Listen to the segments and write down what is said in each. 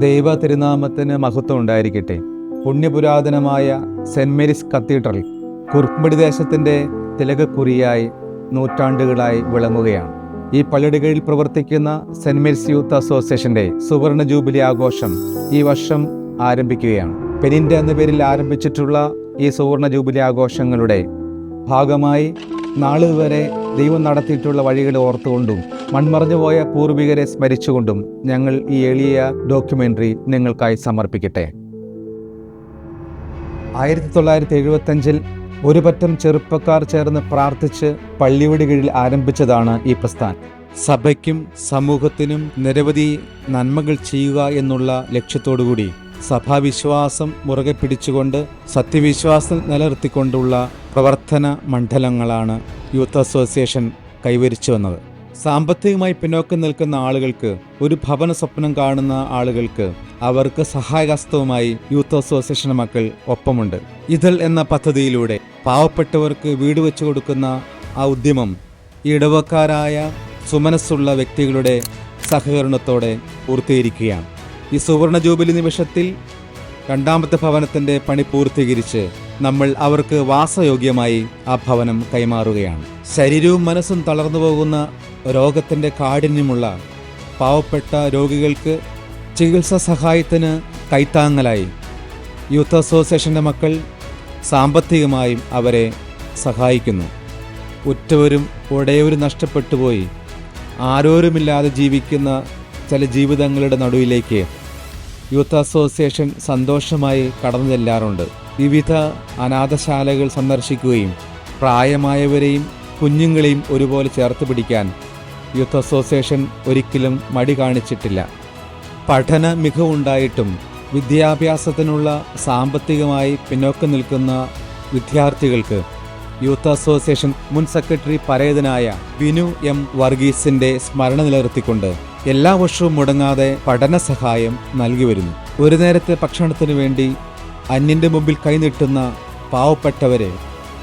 ദൈവ തിരുനാമത്തിന് മഹത്വം ഉണ്ടായിരിക്കട്ടെ. പുണ്യപുരാതനമായ സെന്റ് മേരീസ് കത്തീഡ്രൽ കുർക്കുംപടി ദേശത്തിന്റെ തിലകക്കുറിയായി നൂറ്റാണ്ടുകളായി വിളങ്ങുകയാണ്. ഈ പള്ളിടുകളിൽ പ്രവർത്തിക്കുന്ന സെന്റ് മേരീസ് യൂത്ത് അസോസിയേഷന്റെ സുവർണ ജൂബിലി ആഘോഷം ഈ വർഷം ആരംഭിക്കുകയാണ്. പെനിന്റെ എന്ന പേരിൽ ആരംഭിച്ചിട്ടുള്ള ഈ സുവർണ ജൂബിലി ആഘോഷങ്ങളുടെ ഭാഗമായി നാളുവരെ ദൈവം നടത്തിയിട്ടുള്ള വഴികളെ ഓർത്തുകൊണ്ടും മൺമറഞ്ഞുപോയ പൂർവികരെ സ്മരിച്ചുകൊണ്ടും ഞങ്ങൾ ഈ എളിയ ഡോക്യുമെന്ററി നിങ്ങൾക്കായി സമർപ്പിക്കട്ടെ. ആയിരത്തി തൊള്ളായിരത്തി എഴുപത്തഞ്ചിൽ ഒരു പറ്റം ചെറുപ്പക്കാർ ചേർന്ന് പ്രാർത്ഥിച്ച് പള്ളിയുടെ കീഴിൽ ആരംഭിച്ചതാണ് ഈ പ്രസ്ഥാനം. സഭയ്ക്കും സമൂഹത്തിനും നിരവധി നന്മകൾ ചെയ്യുക എന്നുള്ള ലക്ഷ്യത്തോടുകൂടി സഭാവിശ്വാസം മുറുകെ പിടിച്ചുകൊണ്ട് സത്യവിശ്വാസം നിലനിർത്തിക്കൊണ്ടുള്ള പ്രവർത്തന മണ്ഡലങ്ങളാണ് യൂത്ത് അസോസിയേഷൻ കൈവരിച്ചു വന്നത്. സാമ്പത്തികമായി പിന്നോക്കം നിൽക്കുന്ന ആളുകൾക്ക് ഒരു ഭവന സ്വപ്നം കാണുന്ന ആളുകൾക്ക് അവർക്ക് സഹായഹസ്തവുമായി യൂത്ത് അസോസിയേഷൻ മക്കൾ ഒപ്പമുണ്ട്. ഇതൽ എന്ന പദ്ധതിയിലൂടെ പാവപ്പെട്ടവർക്ക് വീട് വെച്ചു കൊടുക്കുന്ന ആ ഉദ്യമം ഇടവക്കാരായ സുമനസ്സുള്ള വ്യക്തികളുടെ സഹകരണത്തോടെ പൂർത്തീകരിക്കുകയാണ്. ഈ സുവർണ ജൂബിലി നിമിഷത്തിൽ രണ്ടാമത്തെ ഭവനത്തിന്റെ പണി പൂർത്തീകരിച്ച് നമ്മൾ അവർക്ക് വാസയോഗ്യമായി ആ ഭവനം കൈമാറുകയാണ്. ശരീരവും മനസ്സും തളർന്നു പോകുന്ന രോഗത്തിന്റെ കാഠിന്യമുള്ള പാവപ്പെട്ട രോഗികൾക്ക് ചികിത്സാ സഹായത്തിന് കൈത്താങ്ങലായി. യൂത്ത് അസോസിയേഷന്റെ മക്കൾ സാമ്പത്തികമായും അവരെ സഹായിക്കുന്നു. ഉറ്റവരും ഉടയവരും നഷ്ടപ്പെട്ടുപോയി ആരോരുമില്ലാതെ ജീവിക്കുന്ന ചില ജീവിതങ്ങളുടെ നടുവിലേക്ക് യൂത്ത് അസോസിയേഷൻ സന്തോഷമായി കടന്നു ചെല്ലാറുണ്ട്. വിവിധ അനാഥശാലകൾ സന്ദർശിക്കുകയും പ്രായമായവരെയും കുഞ്ഞുങ്ങളെയും ഒരുപോലെ ചേർത്ത് പിടിക്കാൻ യൂത്ത് അസോസിയേഷൻ ഒരിക്കലും മടി കാണിച്ചിട്ടില്ല. പഠന മികവുണ്ടായിട്ടും വിദ്യാഭ്യാസത്തിനുള്ള സാമ്പത്തികമായി പിന്നോക്കം നിൽക്കുന്ന വിദ്യാർത്ഥികൾക്ക് യൂത്ത് അസോസിയേഷൻ മുൻ സെക്രട്ടറി പരേതനായ ബിനു എം വർഗീസിന്റെ സ്മരണ നിലനിർത്തിക്കൊണ്ട് എല്ലാ വർഷവും മുടങ്ങാതെ പഠന സഹായം നൽകി വരുന്നു. ഒരു നേരത്തെ ഭക്ഷണത്തിനു വേണ്ടി അന്യന്റെ മുമ്പിൽ കൈനീട്ടുന്ന പാവപ്പെട്ടവരെ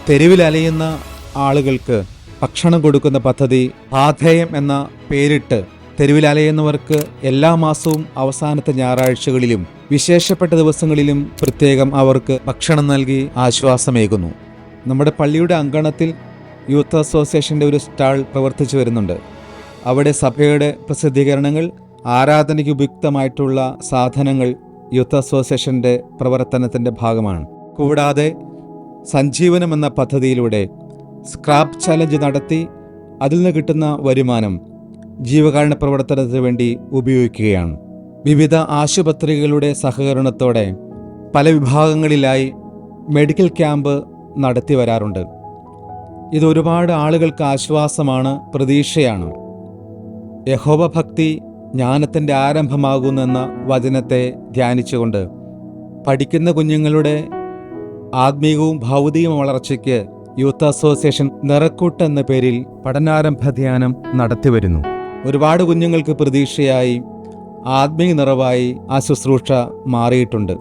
തെരുവിലലയുന്ന ആളുകൾക്ക് ഭക്ഷണം കൊടുക്കുന്ന പദ്ധതി ആധേയം എന്ന പേരിട്ട് തെരുവിൽ അലയുന്നവർക്ക് എല്ലാ മാസവും അവസാനത്തെ ഞായറാഴ്ചകളിലും വിശേഷപ്പെട്ട ദിവസങ്ങളിലും പ്രത്യേകം അവർക്ക് ഭക്ഷണം നൽകി ആശ്വാസമേകുന്നു. നമ്മുടെ പള്ളിയുടെ അങ്കണത്തിൽ യൂത്ത് അസോസിയേഷന്റെ ഒരു സ്റ്റാൾ പ്രവർത്തിച്ചു വരുന്നുണ്ട്. അവിടെ സഭയുടെ പ്രസിദ്ധീകരണങ്ങൾ ആരാധനയ്ക്ക് ഉപയുക്തമായിട്ടുള്ള സാധനങ്ങൾ യൂത്ത് അസോസിയേഷന്റെ പ്രവർത്തനത്തിന്റെ ഭാഗമാണ്. കൂടാതെ സഞ്ജീവനം എന്ന പദ്ധതിയിലൂടെ സ്ക്രാപ്പ് ചലഞ്ച് നടത്തി അതിൽ നിന്ന് കിട്ടുന്ന വരുമാനം ജീവകാരുണ്യ പ്രവർത്തനത്തിന് വേണ്ടി ഉപയോഗിക്കുകയാണ്. വിവിധ ആശുപത്രികളുടെ സഹകരണത്തോടെ പല വിഭാഗങ്ങളിലായി മെഡിക്കൽ ക്യാമ്പ് നടത്തി വരാറുണ്ട്. ഇത് ഒരുപാട് ആളുകൾക്ക് ആശ്വാസമാണ് പ്രതീക്ഷയാണ്. യഹോവ ഭക്തി ജ്ഞാനത്തിന്റെ ആരംഭമാകുന്നെന്ന വചനത്തെ ധ്യാനിച്ചുകൊണ്ട് പഠിക്കുന്ന കുഞ്ഞുങ്ങളുടെ ആത്മീയവും ഭൗതികവും വളർച്ചയ്ക്ക് യൂത്ത് അസോസിയേഷൻ നിറക്കൂട്ട് എന്ന പേരിൽ പഠനാരംഭ ധ്യാനം നടത്തിവരുന്നു. ഒരുപാട് കുഞ്ഞുങ്ങൾക്ക് പ്രതീക്ഷയായി ആത്മീയ നിറവായി ആ ശുശ്രൂഷ മാറിയിട്ടുണ്ട്.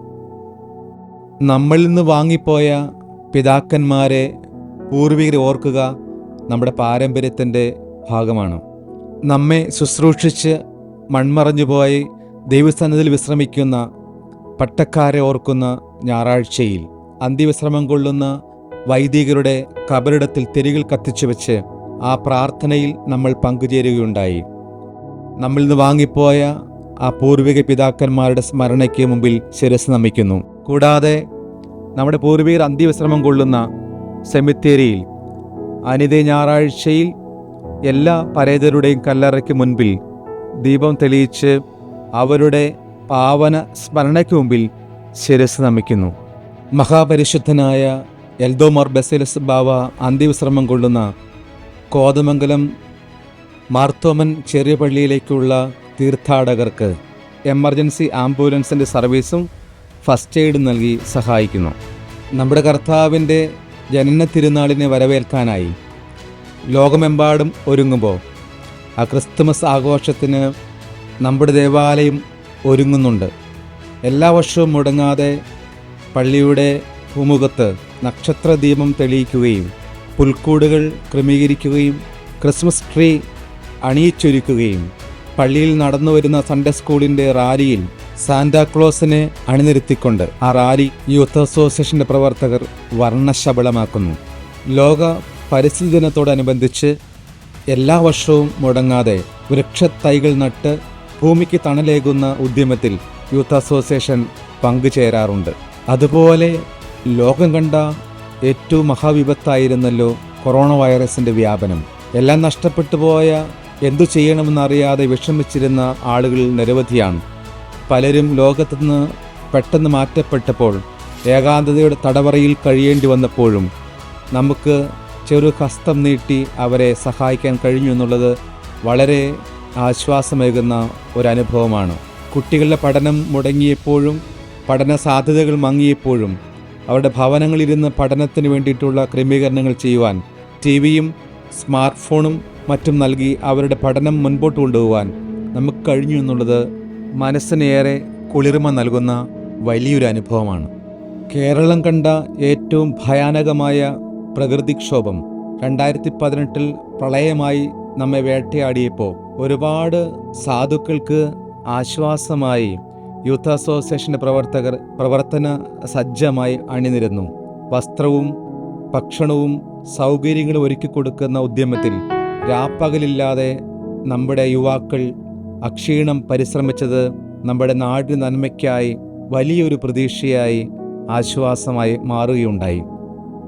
നമ്മളിൽ നിന്ന് വാങ്ങിപ്പോയ പിതാക്കന്മാരെ പൂർവികരെ ഓർക്കുക നമ്മുടെ പാരമ്പര്യത്തിന്റെ ഭാഗമാണ്. നമ്മെ ശുശ്രൂഷിച്ച് മൺമറഞ്ഞുപോയി ദൈവസ്ഥാനത്തിൽ വിശ്രമിക്കുന്ന പട്ടക്കാരെ ഓർക്കുന്ന ഞായറാഴ്ചയിൽ അന്ത്യവിശ്രമം കൊള്ളുന്ന വൈദികരുടെ കബറിടത്തിൽ തിരികൾ കത്തിച്ചു വെച്ച് ആ പ്രാർത്ഥനയിൽ നമ്മൾ പങ്കുചേരുകയുണ്ടായി. നമ്മളിൽ നിന്ന് വാങ്ങിപ്പോയ ആ പൂർവിക പിതാക്കന്മാരുടെ സ്മരണയ്ക്ക് മുമ്പിൽ ശിരസ് നമിക്കുന്നു. കൂടാതെ നമ്മുടെ പൂർവികർ അന്ത്യവിശ്രമം കൊള്ളുന്ന സെമിത്തേരിയിൽ അനിതേ ഞായറാഴ്ചയിൽ എല്ലാ പരേതരുടെയും കല്ലറയ്ക്ക് മുൻപിൽ ദീപം തെളിയിച്ച് അവരുടെ പാവന സ്മരണയ്ക്ക് മുമ്പിൽ ശിരസ് നമിക്കുന്നു. മഹാപരിശുദ്ധനായ എൽദോമോർ ബസേലസ് ബാവ അന്ത്യവിശ്രമം കൊള്ളുന്ന കോതമംഗലം മാർത്തോമൻ ചെറിയ പള്ളിയിലേക്കുള്ള തീർത്ഥാടകർക്ക് എമർജൻസി ആംബുലൻസിന്റെ സർവീസും ഫസ്റ്റ് എയ്ഡ് നൽകി സഹായിക്കുന്നു. നമ്മുടെ കർത്താവിന്റെ ജനന തിരുനാളിനെ വരവേൽക്കാനായി ലോകമെമ്പാടും ഒരുങ്ങുമ്പോൾ ആ ക്രിസ്തുമസ് ആഘോഷത്തിന് നമ്മുടെ ദേവാലയം ഒരുങ്ങുന്നുണ്ട്. എല്ലാ വർഷവും മുടങ്ങാതെ പള്ളിയുടെ ഭൂമുഖത്ത് നക്ഷത്രദീപം തെളിയിക്കുകയും പുൽക്കൂടുകൾ ക്രമീകരിക്കുകയും ക്രിസ്മസ് ട്രീ അണിയിച്ചൊരുക്കുകയും പള്ളിയിൽ നടന്നു വരുന്ന സൺഡേ സ്കൂളിന്റെ റാലിയിൽ സാന്റാക്ലോസിനെ അണിനിരത്തിക്കൊണ്ട് ആ റാലി യൂത്ത് അസോസിയേഷന്റെ പ്രവർത്തകർ വർണശബളമാക്കുന്നു. ലോക പരിസ്ഥിതി ദിനത്തോടനുബന്ധിച്ച് എല്ലാ വർഷവും മുടങ്ങാതെ വൃക്ഷത്തൈകൾ നട്ട് ഭൂമിക്ക് തണലേകുന്ന ഉദ്യമത്തിൽ യൂത്ത് അസോസിയേഷൻ പങ്കുചേരാറുണ്ട്. അതുപോലെ ലോകം കണ്ട ഏറ്റവും മഹാവിപത്തായിരുന്നല്ലോ കൊറോണ വൈറസിന്റെ വ്യാപനം. എല്ലാം നഷ്ടപ്പെട്ടു പോയ എന്തു ചെയ്യണമെന്നറിയാതെ വിഷമിച്ചിരുന്ന ആളുകൾ നിരവധിയാണ്. പലരും ലോകത്തുനിന്ന് പെട്ടെന്ന് മാറ്റപ്പെട്ടപ്പോൾ ഏകാന്തതയുടെ തടവറയിൽ കഴിയേണ്ടി വന്നപ്പോഴും നമുക്ക് ചെറു ഹസ്തം നീട്ടി അവരെ സഹായിക്കാൻ കഴിഞ്ഞു എന്നുള്ളത് വളരെ ആശ്വാസമേകുന്ന ഒരനുഭവമാണ്. കുട്ടികളുടെ പഠനം മുടങ്ങിയപ്പോഴും പഠന സാധ്യതകൾ മങ്ങിയപ്പോഴും അവരുടെ ഭവനങ്ങളിലിരുന്ന് പഠനത്തിന് വേണ്ടിയിട്ടുള്ള ക്രമീകരണങ്ങൾ ചെയ്യുവാൻ ടി വിയും സ്മാർട്ട് ഫോണും മറ്റും നൽകി അവരുടെ പഠനം മുൻപോട്ട് കൊണ്ടുപോകാൻ നമുക്ക് കഴിഞ്ഞു എന്നുള്ളത് മനസ്സിനേറെ കുളിർമ നൽകുന്ന വലിയൊരു അനുഭവമാണ്. കേരളം കണ്ട ഏറ്റവും ഭയാനകമായ പ്രകൃതിക്ഷോഭം രണ്ടായിരത്തി പതിനെട്ടിൽ പ്രളയമായി നമ്മെ വേട്ടയാടിയപ്പോൾ ഒരുപാട് സാധുക്കൾക്ക് ആശ്വാസമായി യൂത്ത് അസോസിയേഷന്റെ പ്രവർത്തകർ പ്രവർത്തന സജ്ജമായി അണിനിരന്നു. വസ്ത്രവും ഭക്ഷണവും സൗകര്യങ്ങളും ഒരുക്കി കൊടുക്കുന്ന ഉദ്യമത്തിൽ രാപ്പകലില്ലാതെ നമ്മുടെ യുവാക്കൾ അക്ഷീണം പരിശ്രമിച്ചത് നമ്മുടെ നാടിന് നന്മയ്ക്കായി വലിയൊരു പ്രതീക്ഷയായി ആശ്വാസമായി മാറുകയുണ്ടായി.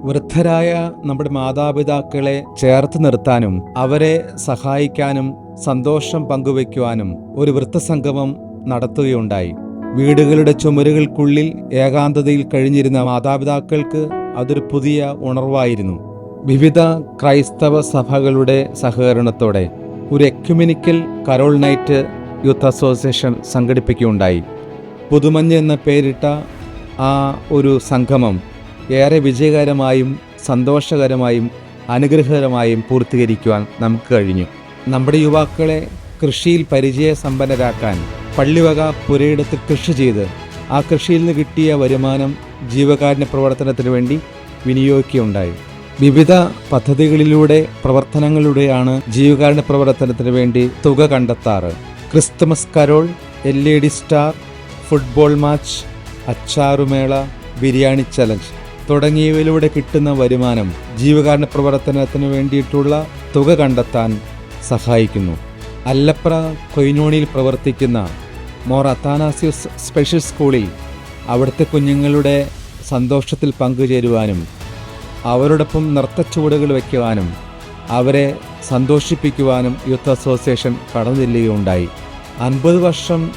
വൃദ്ധരായ നമ്മുടെ മാതാപിതാക്കളെ ചേർത്ത് നിർത്താനും അവരെ സഹായിക്കാനും സന്തോഷം പങ്കുവയ്ക്കുവാനും ഒരു വൃത്തസംഗമം നടത്തുകയുണ്ടായി. വീടുകളുടെ ചുമരുകൾക്കുള്ളിൽ ഏകാന്തതയിൽ കഴിഞ്ഞിരുന്ന മാതാപിതാക്കൾക്ക് അതൊരു പുതിയ ഉണർവായിരുന്നു. വിവിധ ക്രൈസ്തവ സഭകളുടെ സഹകരണത്തോടെ ഒരു ecumenical carol night youth association സംഘടിപ്പിക്കുകയുണ്ടായി. പുതുമഞ്ഞ് എന്ന പേരിട്ട ആ ഒരു സംഗമം ഏറെ വിജയകരമായും സന്തോഷകരമായും അനുഗ്രഹകരമായും പൂർത്തീകരിക്കുവാൻ നമുക്ക് കഴിഞ്ഞു. നമ്മുടെ യുവാക്കളെ കൃഷിയിൽ പരിചയസമ്പന്നരാക്കാൻ പള്ളിവക പുരയിടത്ത് കൃഷി ചെയ്ത് ആ കൃഷിയിൽ നിന്ന് കിട്ടിയ വരുമാനം ജീവകാരുണ്യ പ്രവർത്തനത്തിന് വേണ്ടി വിനിയോഗിക്കുകയുണ്ടായി. വിവിധ പദ്ധതികളിലൂടെ പ്രവർത്തനങ്ങളിലൂടെയാണ് ജീവകാരുണ്യ പ്രവർത്തനത്തിന് വേണ്ടി തുക കണ്ടെത്താറ്. Christmas carol L E D star football match അച്ചാറുമേള biryani challenge തുടങ്ങിയവയിലൂടെ കിട്ടുന്ന വരുമാനം ജീവകാരുണ്യ പ്രവർത്തനത്തിന് വേണ്ടിയിട്ടുള്ള തുക കണ്ടെത്താൻ സഹായിക്കുന്നു. അല്ലപ്ര കൊയിനോണിയിൽ പ്രവർത്തിക്കുന്ന മോർ അത്താനാസ്യൂസ് സ്പെഷ്യൽ സ്കൂളിൽ അവിടുത്തെ കുഞ്ഞുങ്ങളുടെ സന്തോഷത്തിൽ പങ്കുചേരുവാനും അവരോടൊപ്പം നൃത്തച്ചുവടുകൾ വയ്ക്കുവാനും അവരെ സന്തോഷിപ്പിക്കുവാനും യൂത്ത് അസോസിയേഷൻ കടന്നു ചെല്ലുകയുണ്ടായി അൻപത് വർഷം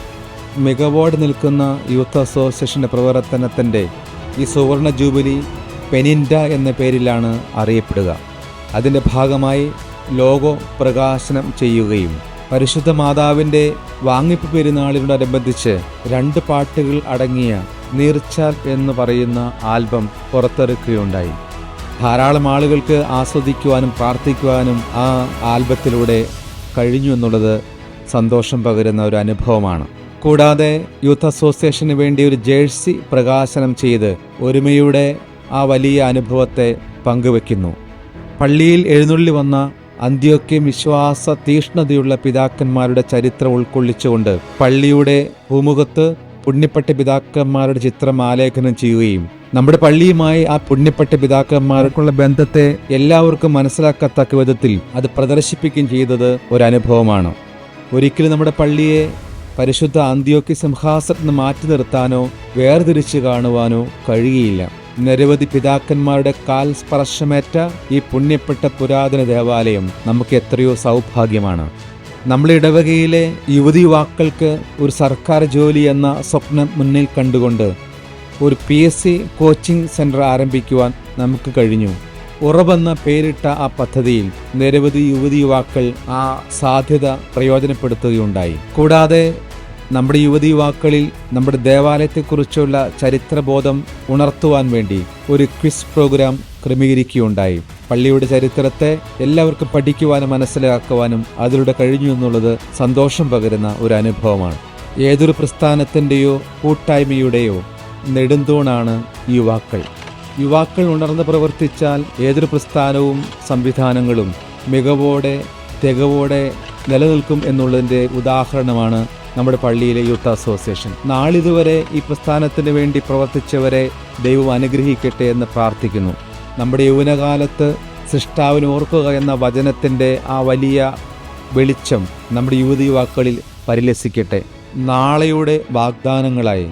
മികവോടെ നിൽക്കുന്ന യൂത്ത് അസോസിയേഷന്റെ പ്രവർത്തനത്തിന്റെ ഈ സുവർണ ജൂബിലി പെനിൻഡ എന്ന പേരിലാണ് അറിയപ്പെടുക. അതിന്റെ ഭാഗമായി ലോഗോ പ്രകാശനം ചെയ്യുകയും പരിശുദ്ധ മാതാവിന്റെ വാങ്ങിപ്പ് പെരുന്നാളിനോടനുബന്ധിച്ച് രണ്ട് പാട്ടുകൾ അടങ്ങിയ നീർച്ചാൽ എന്ന് പറയുന്ന ആൽബം പുറത്തിറക്കുകയുണ്ടായി. ധാരാളം ആളുകൾക്ക് ആസ്വദിക്കുവാനും പ്രാർത്ഥിക്കുവാനും ആ ആൽബത്തിലൂടെ കഴിഞ്ഞു എന്നുള്ളത് സന്തോഷം പകരുന്ന ഒരു അനുഭവമാണ്. കൂടാതെ യൂത്ത് അസോസിയേഷന് വേണ്ടി ഒരു ജേഴ്സി പ്രകാശനം ചെയ്ത് ഒരുമയുടെ ആ വലിയ അനുഭവത്തെ പങ്കുവെക്കുന്നു. പള്ളിയിൽ എഴുന്നള്ളി വന്ന അന്ത്യോക്യം വിശ്വാസ തീഷ്ണതയുള്ള പിതാക്കന്മാരുടെ ചരിത്രം ഉൾക്കൊള്ളിച്ചുകൊണ്ട് പള്ളിയുടെ ഭൂമുഖത്ത് പുണ്യപ്പെട്ട പിതാക്കന്മാരുടെ ചിത്രം ആലേഖനം ചെയ്യുകയും നമ്മുടെ പള്ളിയുമായി ആ പുണ്യപ്പെട്ട പിതാക്കന്മാർക്കുള്ള ബന്ധത്തെ എല്ലാവർക്കും മനസ്സിലാക്കത്തക്ക വിധത്തിൽ അത് പ്രദർശിപ്പിക്കുകയും ചെയ്തത് ഒരു അനുഭവമാണ് ഒരിക്കലും നമ്മുടെ പള്ളിയെ പരിശുദ്ധ അന്ത്യോക്യ സിംഹാസനത്തിന് മാറ്റി നിർത്താനോ വേർതിരിച്ച് കാണുവാനോ കഴിയുകയില്ല. നിരവധി പിതാക്കന്മാരുടെ കാൽ സ്പർശമേറ്റ ഈ പുണ്യപ്പെട്ട പുരാതന ദേവാലയം നമുക്ക് എത്രയോ സൗഭാഗ്യമാണ്. നമ്മുടെ ഇടവകയിലെ യുവതി യുവാക്കൾക്ക് ഒരു സർക്കാർ ജോലി എന്ന സ്വപ്നം മുന്നിൽ കണ്ടുകൊണ്ട് ഒരു P S C coaching centre ആരംഭിക്കുവാൻ നമുക്ക് കഴിഞ്ഞു. ഉറവെന്ന പേരിട്ട ആ പദ്ധതിയിൽ നിരവധി യുവതി യുവാക്കൾ ആ സാധ്യത പ്രയോജനപ്പെടുത്തുകയുണ്ടായി. കൂടാതെ നമ്മുടെ യുവതി യുവാക്കളിൽ നമ്മുടെ ദേവാലയത്തെക്കുറിച്ചുള്ള ചരിത്രബോധം ഉണർത്തുവാൻ വേണ്ടി ഒരു ക്വിസ് പ്രോഗ്രാം ക്രമീകരിക്കുകയുണ്ടായി. പള്ളിയുടെ ചരിത്രത്തെ എല്ലാവർക്കും പഠിക്കുവാനും മനസ്സിലാക്കുവാനും അതിലൂടെ കഴിഞ്ഞു എന്നുള്ളത് സന്തോഷം പകരുന്ന ഒരു അനുഭവമാണ്. ഏതൊരു പ്രസ്ഥാനത്തിന്റെയോ കൂട്ടായ്മയുടെയോ നെടുന്തൂണാണ് യുവാക്കൾ യുവാക്കൾ ഉണർന്ന് പ്രവർത്തിച്ചാൽ ഏതൊരു പ്രസ്ഥാനവും സംവിധാനങ്ങളും മികവോടെ തികവോടെ നിലനിൽക്കും എന്നുള്ളതിന്റെ ഉദാഹരണമാണ് നമ്മുടെ പള്ളിയിലെ യൂത്ത് അസോസിയേഷൻ. നാളിതുവരെ ഈ പ്രസ്ഥാനത്തിന് വേണ്ടി പ്രവർത്തിച്ചവരെ ദൈവം അനുഗ്രഹിക്കട്ടെ എന്ന് പ്രാർത്ഥിക്കുന്നു. നമ്മുടെ യൗവനകാലത്ത് സൃഷ്ടാവിന് ഓർക്കുക എന്ന വചനത്തിന്റെ ആ വലിയ വെളിച്ചം നമ്മുടെ യുവതി യുവാക്കളിൽ പരിലസിക്കട്ടെ. നാളെയുടെ വാഗ്ദാനങ്ങളായി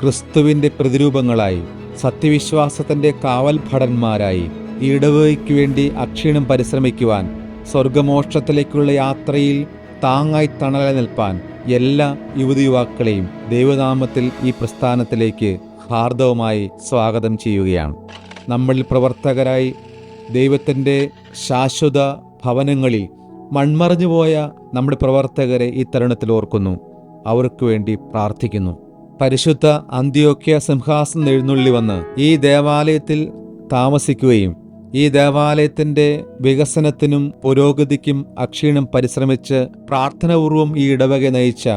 ക്രിസ്തുവിന്റെ പ്രതിരൂപങ്ങളായി സത്യവിശ്വാസത്തിന്റെ കാവൽ ഭടന്മാരായി ഈ വേണ്ടി അക്ഷീണം പരിശ്രമിക്കുവാൻ സ്വർഗമോക്ഷത്തിലേക്കുള്ള യാത്രയിൽ താങ്ങായി തണലായി നിൽപ്പാൻ എല്ലാ യുവതി യുവാക്കളെയും ദൈവനാമത്തിൽ ഈ പ്രസ്ഥാനത്തിലേക്ക് ഹാർദവമായി സ്വാഗതം ചെയ്യുകയാണ്. നമ്മളിൽ പ്രവർത്തകരായി ദൈവത്തിന്റെ ശാശ്വത ഭവനങ്ങളിൽ മൺമറഞ്ഞുപോയ നമ്മുടെ പ്രവർത്തകരെ ഈ തരുണത്തിൽ ഓർക്കുന്നു. അവർക്ക് വേണ്ടി പ്രാർത്ഥിക്കുന്നു. പരിശുദ്ധ അന്ത്യോക്യ സിംഹാസനം എഴുന്നള്ളി വന്ന് ഈ ദേവാലയത്തിൽ താമസിക്കുകയും ഈ ദേവാലയത്തിന്റെ വികസനത്തിനും പുരോഗതിക്കും അക്ഷീണം പരിശ്രമിച്ച് പ്രാർത്ഥനാപൂർവം ഈ ഇടവക നയിച്ച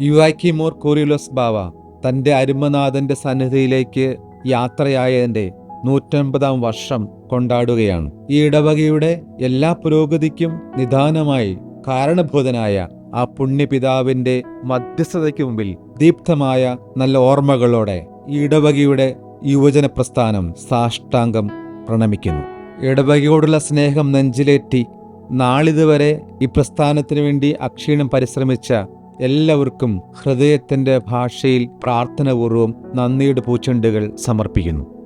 യുവാക്കിമോർ കോറിയുലസ് ബാവ തന്റെ അരുമനാഥന്റെ സന്നിധിയിലേക്ക് യാത്രയായതിന്റെ നൂറ്റൻപതാം വർഷം കൊണ്ടാടുകയാണ്. ഈ ഇടവകയുടെ എല്ലാ പുരോഗതിക്കും നിദാനമായി കാരണഭൂതനായ ആ പുണ്യപിതാവിന്റെ മധ്യസ്ഥതയ്ക്ക് മുമ്പിൽ ദീപ്തമായ നല്ല ഓർമ്മകളോടെ ഈ ഇടവകയുടെ യുവജന പ്രസ്ഥാനം സാഷ്ടാംഗം പ്രണമിക്കുന്നു. ഇടവകയോടുള്ള സ്നേഹം നെഞ്ചിലേറ്റി നാളിതുവരെ ഈ പ്രസ്ഥാനത്തിന് വേണ്ടി അക്ഷീണം പരിശ്രമിച്ച എല്ലാവർക്കും ഹൃദയത്തിന്റെ ഭാഷയിൽ പ്രാർത്ഥനപൂർവം നന്ദിയുടെ പൂച്ചെണ്ടുകൾ സമർപ്പിക്കുന്നു.